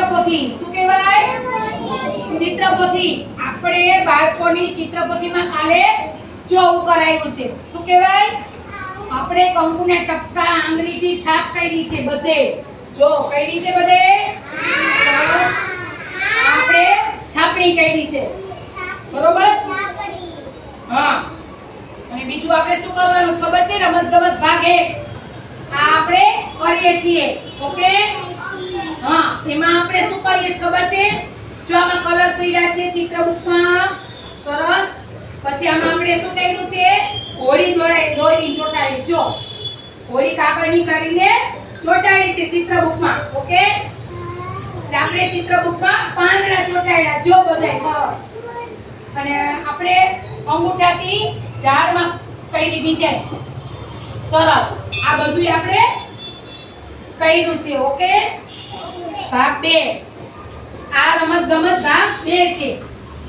ચિત્રપોથી. શું કહેવાય? ચિત્રપોથી. આપણે બાળકોની ચિત્રપોથીમાં કાલે જોવું કરાયું છે. શું કહેવાય? આપણે કંકુના ટપકા આંગળીથી છાપ કરી છે બધે. જો, કરી છે બધે? આપણે છાપણી કરી છે. બરોબર? હા. અને બીજું આપણે શું કરવાનું ખબર છે? રમત ગમત ભાગ. આ આપણે કરીએ છીએ. ઓકે? એમાં આપણે શું કરીએ ખબર છે? જો આમાં કલર કર્યા છે ચિત્ર બુકમાં, સરસ. પછી આમાં આપણે શું કર્યું છે? હોળી દોરાઈ દોરી ચોટાડી. જો, હોળી કાગળની કરીને ચોટાડી છે ચિત્ર બુકમાં, ઓકે? આપણે ચિત્ર બુકમાં પાંદડા ચોટાડ્યા. જો બધાય, સરસ. અને આપણે અંગૂઠાથી ઝાડમાં કરી ડિઝાઇન સરસ. આ બધું આપણે કર્યું છે, ઓકે? ભાગ બે. આ રમત ગમત ભાગ બે છે.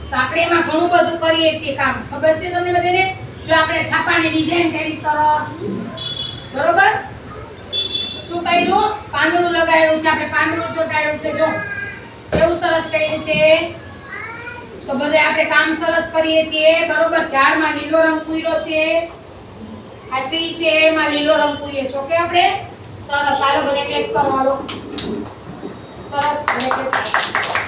તો આપણે એમાં ઘણું બધું કરીએ છીએ કામ. ખબર છે તમને બધાને? જો આપણે છાપાની ડિઝાઇન કરી, સરસ. બરોબર? શું કર્યું? પાંદડું લગાડ્યું છે, આપણે પાંદડું ચોટાડ્યું છે. જો, કેવું સરસ કર્યું છે? તો બધે આપણે કામ સરસ કરીએ છીએ. બરોબર? ઝાડમાં લીલો રંગ પૂર્યો છે. આ ટ્રી છે, એમાં લીલો રંગ પૂરીએ છે. ઓકે આપણે? સરસ હાલો બને ક્લિક કરો હાલો સરસ બને કરો.